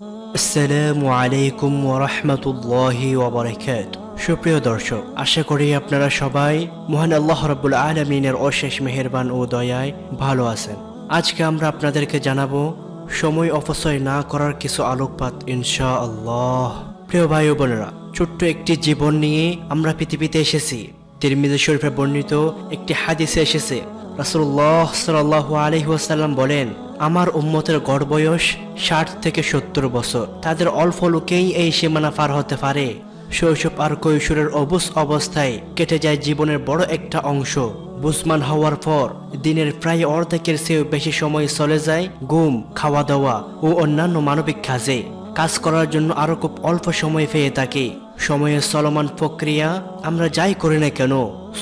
আসসালামু আলাইকুম ওরহমতুল্লাহি ওবরাকাত। সুপ্রিয় দর্শক, আশা করি আপনারা সবাই মহান আল্লাহ রব্বুল আলমিনের অশেষ মেহেরবান ও দয়ায় ভালো আছেন। আজকে আমরা আপনাদেরকে জানাব, সময় অপচয় না করার কিছু আলোকপাত ইনশা আল্লাহ প্রিয় ভাই বোনেরা, ছোট্ট একটি জীবন নিয়ে আমরা পৃথিবীতে এসেছি। তিরমিজি শরীফে বর্ণিত একটি হাদিসে এসেছে রাসূলুল্লাহ সাল্লাল্লাহু আলাইহি ওয়াসাল্লাম বলেন, আমার উম্মতের গড় বয়স ষাট থেকে সত্তর বছর। তাদের অল্প লোকেই এই সীমানা পার হতে পারে। শৈশব আর কৈশোরের অবুস অবস্থায় কেটে যায় জীবনের বড় একটা অংশ। বুসমান হওয়ার পর দিনের প্রায় অর্ধেকের চেয়েও বেশি সময় চলে যায় ঘুম খাওয়া দাওয়া ও অন্যান্য মানবিক কাজে। কাজ করার জন্য আরও খুব অল্প সময় পেয়ে থাকি। সময়ের চলমান প্রক্রিয়া আমরা যাই করি না কেন?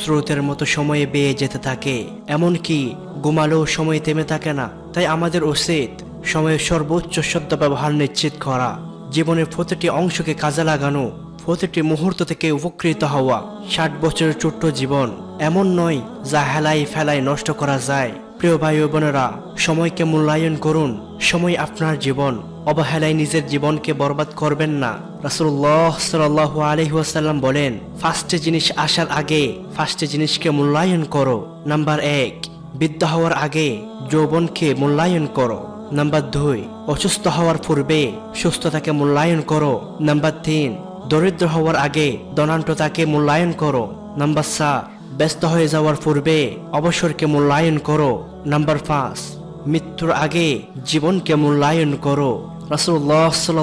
স্রোতের মতো সময়ে বেয়ে যেতে থাকে, এমনকি ঘুমালেও সময় থেমে থাকে না। তাই আমাদের উচিত সময়ের সর্বোচ্চ সদ্য ব্যবহার নিশ্চিত করা, জীবনের প্রতিটি অংশকে কাজে লাগানো, প্রতিটি মুহূর্ত থেকে উপকৃত হওয়া, ষাট বছরের ছোট্ট জীবন, এমন নয় যা হেলাই ফেলাই নষ্ট করা যায়। প্রিয় ভাই বোনেরা, সময়কে মূল্যায়ন করুন সময় আপনার জীবন, অবহেলায় নিজের জীবনকে বরবাদ করবেন না। রাসুল্লাহ সাল আলহিহাসাল্লাম বলেন ফার্স্টে জিনিস আসার আগে ফার্স্টে জিনিসকে মূল্যায়ন করো। নাম্বার এক বিদ্যা হওয়ার আগে, যৌবনকে মূল্যায়ন করো। নাম্বার দুই, অসুস্থ হওয়ার পূর্বে, সুস্থতাকে মূল্যায়ন করো। নাম্বার তিন, দরিদ্র হওয়ার আগে দনান্ততাকে মূল্যায়ন করো। নাম্বার চার, ব্যস্ত হয়ে যাওয়ার পূর্বে, অবসরকে মূল্যায়ন করো। নাম্বার পাঁচ মৃত্যুর আগে জীবনকে মূল্যায়ন করো। রাসুল্লাহ সাল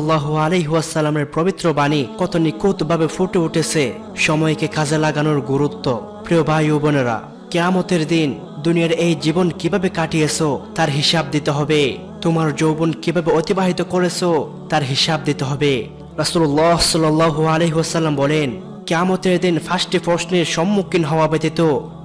আলহিহাসাল্লামের পবিত্র বাণী কত নিখুঁতভাবে ফুটে উঠেছে, সময়কে কাজে লাগানোর গুরুত্ব। প্রিয় ভাই ও বোনেরা, কেয়ামতের দিন দুনিয়ার এই জীবন কীভাবে কাটিয়েছো, তার হিসাব দিতে হবে। তোমার যৌবন কীভাবে অতিবাহিত করেছ, তার হিসাব দিতে হবে। রাসুল্লাহ সাল আলহিহাসাল্লাম বলেন, কেয়ামতের দিন ফার্স্টে প্রশ্নের সম্মুখীন হওয়া ব্যতীত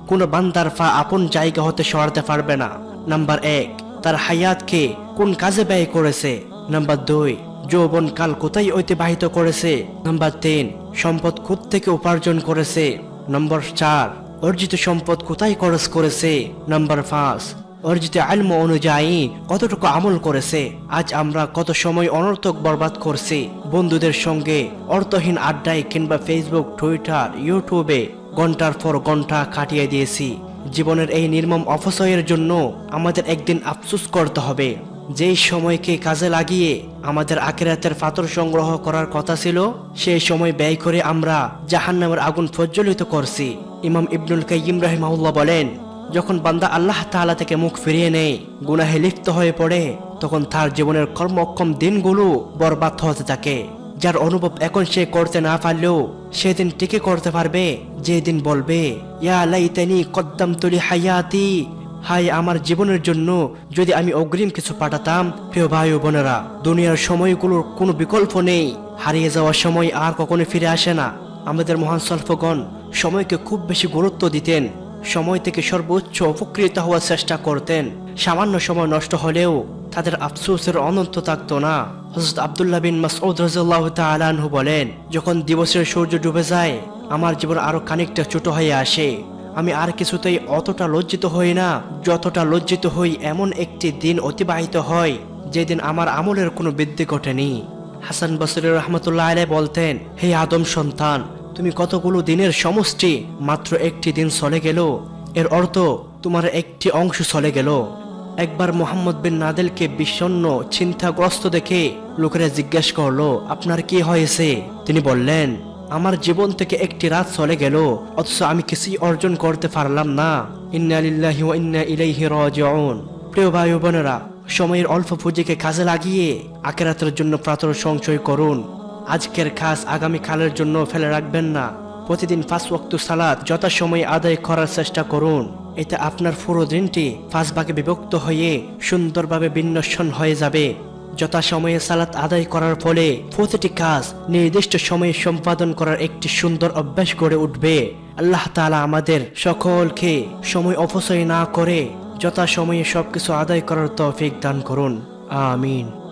কোনো বান্দার ফা আপন জায়গা হতে সরাতে পারবে না। নাম্বার এক তার হায়াতকে কোন কাজে ব্যয় করেছে? নাম্বার দুই, যৌবন কাল কোথায় অতিবাহিত করেছে? নাম্বার তিন, সম্পদ কোথ থেকে উপার্জন করেছে? নম্বর চার, অর্জিত সম্পদ কোথায় খরচ করেছে? নাম্বার পাঁচ, অর্জিত আলম অনুযায়ী কতটুকু আমল করেছে? আজ আমরা কত সময় অনর্থক বরবাদ করছি? বন্ধুদের সঙ্গে অর্থহীন আড্ডায় কিংবা ফেসবুক টুইটার ইউটিউবে ঘণ্টার পর ঘণ্টা কাটিয়ে দিয়েছি। জীবনের এই নির্মম অপচয়ের জন্য আমাদের একদিন আফসুস করতে হবে। যেই সময়কে কাজে লাগিয়ে আমাদের আখেরাতের পাথর সংগ্রহ করার কথা ছিল, সেই সময় ব্যয় করে আমরা জাহান্নামের আগুন প্রজ্বলিত করছি। ইমাম ইবনুল কাইয়িম রাহিমাহুল্লাহ বলেন, যখন বান্দা আল্লাহ তাআলা থেকে মুখ ফিরিয়ে নেয়, গুনাহে লিপ্ত হয়ে পড়ে, তখন তার জীবনের কর্মক্ষম দিনগুলো বরবাদ হতে থাকে। যার অনুভব এখন সে করতে না পারলেও সেদিন টিকে করতে পারবে, যেদিন বলবে, ইয়া কদ্দাম তুলি হায়াতি হাই আমার জীবনের জন্য যদি আমি অগ্রিম কিছু পাঠাতাম, প্রিয় ভাই ও বোনেরা, দুনিয়ার সময়গুলোর কোনো বিকল্প নেই, হারিয়ে যাওয়ার সময় আর কখনো ফিরে আসে না। আমাদের মহান সল্পগণ সময়কে খুব বেশি গুরুত্ব দিতেন, সময় থেকে সর্বোচ্চ উপকৃত হওয়ার চেষ্টা করতেন। সামান্য সময় নষ্ট হলেও তাদের আফসোসের অনন্ত থাকতো না। হজরত আবদুল্লাহ বিন মাসউদ রাজিয়াল্লাহ তাআলাহু বলেন, যখন দিবসের সূর্য ডুবে যায়, আমার জীবন আরও খানিকটা ছোট হয়ে আসে। আমি আর কিছুতেই অতটা লজ্জিত হই না, যতটা লজ্জিত হই এমন একটি দিন অতিবাহিত হয়, যেদিন আমার আমলের কোনো বৃদ্ধি ঘটেনি। হাসান বসরি রহমতুল্লাহ আলাই বলতেন, হে আদম সন্তান, তুমি কতগুলো দিনের সমষ্টি, মাত্র একটি দিন চলে গেল। এর অর্থ, তোমার একটি অংশ চলে গেল। একবার মোহাম্মদ বিন নাদেলকে বিষণ্ণ, চিন্তাগ্রস্ত দেখে লোকেরা জিজ্ঞেস করল, আপনার কি হয়েছে? তিনি বললেন, আমার জীবন থেকে একটি রাত চলে গেল, অথচ আমি কিছুই অর্জন করতে পারলাম না। প্রিয় ভাই বোনেরা, সময়ের অল্প পুঁজিকে কাজে লাগিয়ে আকেরাতের জন্য প্রাতর সংশয় করুন। আজকের খাস আগামী কালের জন্য ফেলে রাখবেন না। প্রতিদিন পাঁচ ওয়াক্ত সালাদ যথাসময়ে আদায় করার চেষ্টা করুন। এতে আপনার পুরো দিনটি পাঁচ ভাগে বিভক্ত হয়ে সুন্দরভাবে বিন্যসন হয়ে যাবে। যথাসময়ে সালাত আদায় করার ফলে প্রতিটি কাজ নির্দিষ্ট সময়ে সম্পাদন করার একটি সুন্দর অভ্যাস গড়ে উঠবে। আল্লাহ তাআলা আমাদের সকলকে সময় অপচয় না করে যথাসময়ে সবকিছু আদায় করার তৌফিক দান করুন। আমিন।